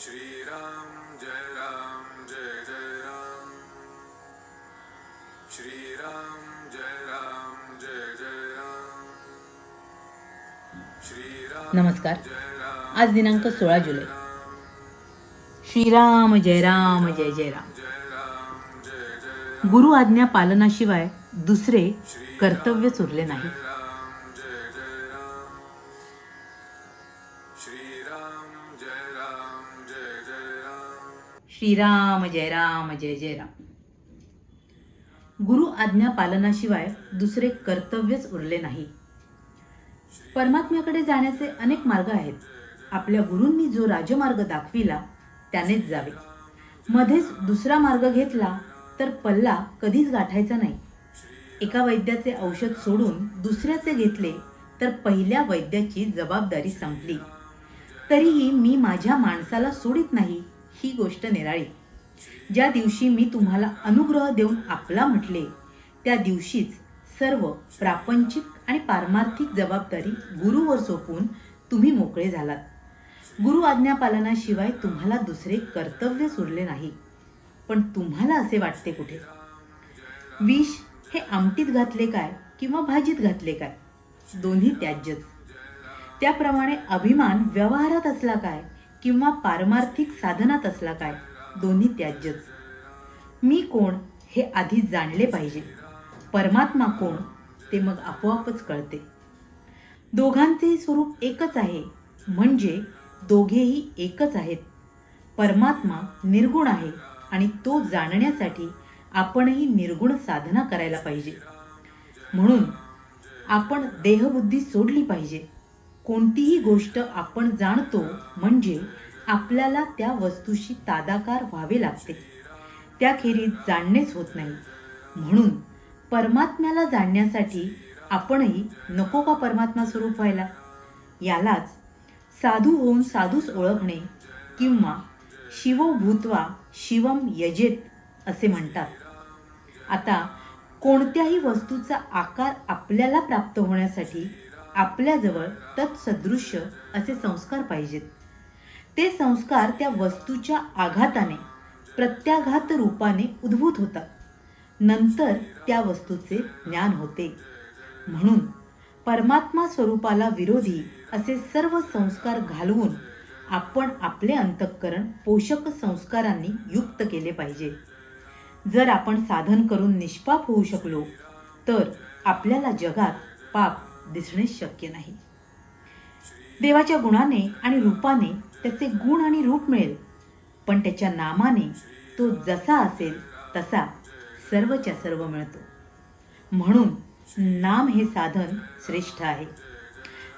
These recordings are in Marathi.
श्रीराम जय राम जय जय राम। श्रीराम जय राम जय जय राम। श्रीराम नमस्कार। आज दिनांक सोळा जुलै. श्रीराम जय राम जय जय राम. गुरु आज्ञा पालनाशिवाय दुसरे कर्तव्यच उरले नाही. श्रीराम जय राम जय जय राम गुरु आज्ञा पालनाशिवाय दुसरे कर्तव्यच उरले नाही. परमात्म्याकडे जाण्याचे अनेक मार्ग आहेत. आपल्या गुरूंनी जो राजमार्ग दाखविला त्यानेच जावे. मध्येच दुसरा मार्ग घेतला तर पल्ला कधीच गाठायचा नाही. एका वैद्याचे औषध सोडून दुसऱ्याचे घेतले तर पहिल्या वैद्याची जबाबदारी संपली. तरीही मी माझ्या माणसाला सोडित नाही. ही गोष्ट निराळी. ज्या दिवशी मी तुम्हाला अनुग्रह देऊन आपला म्हटले त्या दिवशीच सर्व प्रापंचिक आणि पारमार्थिक जबाबदारी गुरुवर सोपून तुम्ही मोकळे झालात. गुरु आज्ञापालनाशिवाय तुम्हाला दुसरे कर्तव्य सुरले नाही. पण तुम्हाला असे वाटते कुठे? विष हे आमटीत घातले काय किंवा भाजीत घातले काय? दोन्ही त्याज्यच. त्याप्रमाणे अभिमान व्यवहारात असला काय किंवा पारमार्थिक साधनात असला काय? दोन्ही त्याज्यच. मी कोण हे आधी जाणले पाहिजे. परमात्मा कोण ते मग आपोआपच कळते. दोघांचेही स्वरूप एकच आहे. म्हणजे दोघेही एकच आहेत. परमात्मा निर्गुण आहे आणि तो जाणण्यासाठी आपणही निर्गुण साधना करायला पाहिजे. म्हणून आपण देहबुद्धी सोडली पाहिजे. कोणतीही गोष्ट आपण जाणतो म्हणजे आपल्याला त्या वस्तूशी तादाकार व्हावे लागते. त्याखेरीज जाणणेच होत नाही. म्हणून परमात्म्याला जाणण्यासाठी आपणही नको का परमात्मा स्वरूप व्हायला? यालाच साधू होऊन साधूच ओळखणे किंवा शिवो भूत्वा शिवम यजेत असे म्हणतात. आता कोणत्याही वस्तूचा आकार आपल्याला प्राप्त होण्यासाठी आपल्याजवळ तत्सदृश्य असे संस्कार पाहिजेत. ते संस्कार त्या वस्तूच्या आघाताने प्रत्याघात रूपाने उद्भूत होतात. नंतर त्या वस्तूचे ज्ञान होते. म्हणून परमात्मा स्वरूपाला विरोधी असे सर्व संस्कार घालवून आपण आपले अंतःकरण पोषक संस्कारांनी युक्त केले पाहिजे. जर आपण साधन करून निष्पाप होऊ शकलो तर आपल्याला जगात पाप दिसणे शक्य नाही. देवाच्या गुणाने आणि रूपाने त्याचे गुण आणि रूप मिळेल. पण त्याच्या नामाने तो जसा असेल तसा सर्वच्या सर्व मिळतो. म्हणून नाम हे साधन श्रेष्ठ आहे.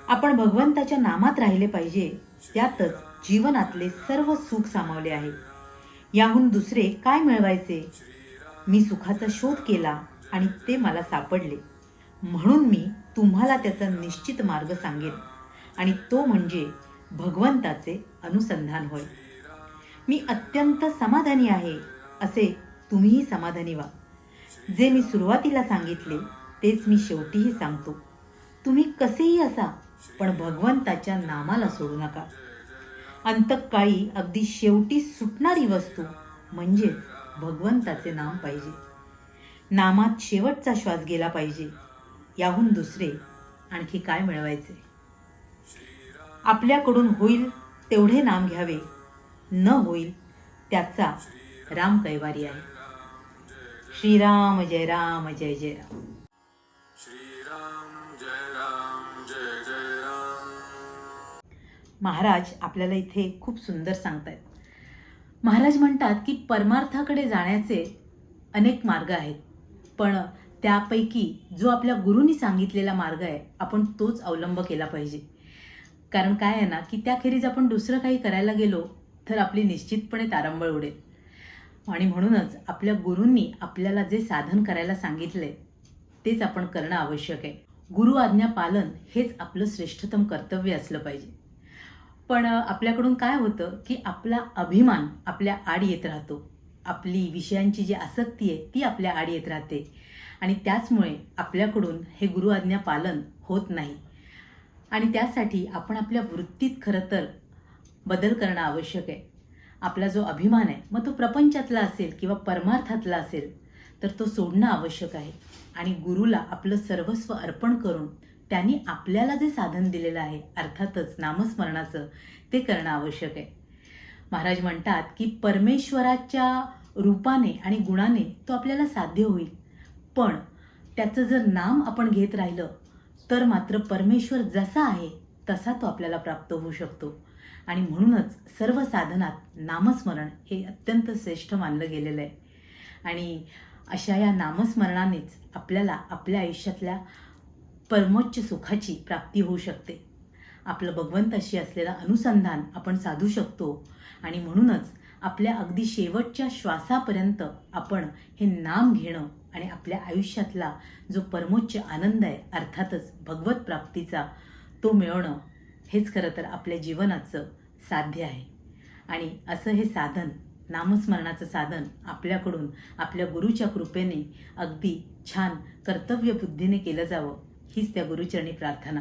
आपण भगवंताच्या नामात राहिले पाहिजे त्यातच जीवनातले सर्व सुख सामावले आहे. याहून दुसरे काय मिळवायचे? मी सुखाचा शोध केला आणि ते मला सापडले. म्हणून मी तुम्हाला त्याचा निश्चित मार्ग सांगेन. आणि तो म्हणजे भगवंताचे अनुसंधान होय. मी अत्यंत समाधानी आहे असे तुम्हीही समाधानी व्हा. जे मी सुरुवातीला सांगितले तेच मी शेवटीही सांगतो. तुम्ही कसेही असा पण भगवंताच्या नामाला सोडू नका. अंतकाळी अगदी शेवटी सुटणारी वस्तू म्हणजेच भगवंताचे नाम पाहिजे. नामात शेवटचा श्वास गेला पाहिजे. याहून दुसरे आणखी काय मिळवायचे? आपल्याकडून होईल तेवढे नाम घ्यावे. न होईल त्याचा राम कैवारी आहे. श्रीराम जय राम जय जय राम. महाराज आपल्याला इथे खूप सुंदर सांगतायत. महाराज म्हणतात की परमार्थाकडे जाण्याचे अनेक मार्ग आहेत. पण त्यापैकी जो आपल्या गुरुनी सांगितलेला मार्ग आहे आपण तोच अवलंब केला पाहिजे. कारण काय आहे ना की त्याखेरीज आपण दुसरं काही करायला गेलो तर आपली निश्चितपणे तारंबळ उडेल. आणि म्हणूनच आपल्या गुरूंनी आपल्याला जे साधन करायला सांगितले तेच आपण करणं आवश्यक आहे. गुरु आज्ञा पालन हेच आपलं श्रेष्ठतम कर्तव्य असलं पाहिजे. पण आपल्याकडून काय होतं की आपला अभिमान आपल्या आड येत राहतो. आपली विषयांची जी आसक्ती आहे ती आपल्या आड येत राहते. आणि त्याचमुळे आपल्याकडून हे गुरु आज्ञा पालन होत नाही. आणि त्यासाठी आपण आपल्या वृत्तीत खरं तर बदल करणं आवश्यक आहे. आपला जो अभिमान आहे मग तो प्रपंचातला असेल किंवा परमार्थातला असेल तर तो सोडणं आवश्यक आहे. आणि गुरुला आपलं सर्वस्व अर्पण करून त्यांनी आपल्याला जे साधन दिलेलं आहे अर्थातच नामस्मरणाचं ते करणं आवश्यक आहे. महाराज म्हणतात की परमेश्वराच्या रूपाने आणि गुणाने तो आपल्याला साध्य होईल. पण त्याचं जर नाम आपण घेत राहिलं तर मात्र परमेश्वर जसा आहे तसा तो आपल्याला प्राप्त होऊ शकतो. आणि म्हणूनच सर्व साधनात नामस्मरण हे अत्यंत श्रेष्ठ मानलं गेलेलं आहे. आणि अशा या नामस्मरणानेच आपल्याला आपल्या आयुष्यातल्या परमोच्च सुखाची प्राप्ती होऊ शकते. आपलं भगवंताशी असलेलं अनुसंधान आपण साधू शकतो. आणि म्हणूनच आपल्या अगदी शेवटच्या श्वासापर्यंत आपण हे नाम घेणं आणि आपल्या आयुष्यातला जो परमोच्च आनंद आहे अर्थातच भगवत प्राप्तीचा तो मिळवणं हेच खरं तर आपल्या जीवनाचं साध्य आहे. आणि असं हे साधन नामस्मरणाचं साधन आपल्याकडून आपल्या गुरुच्या कृपेने अगदी छान कर्तव्यबुद्धीने केलं जावं हीच त्या गुरुचरणी प्रार्थना.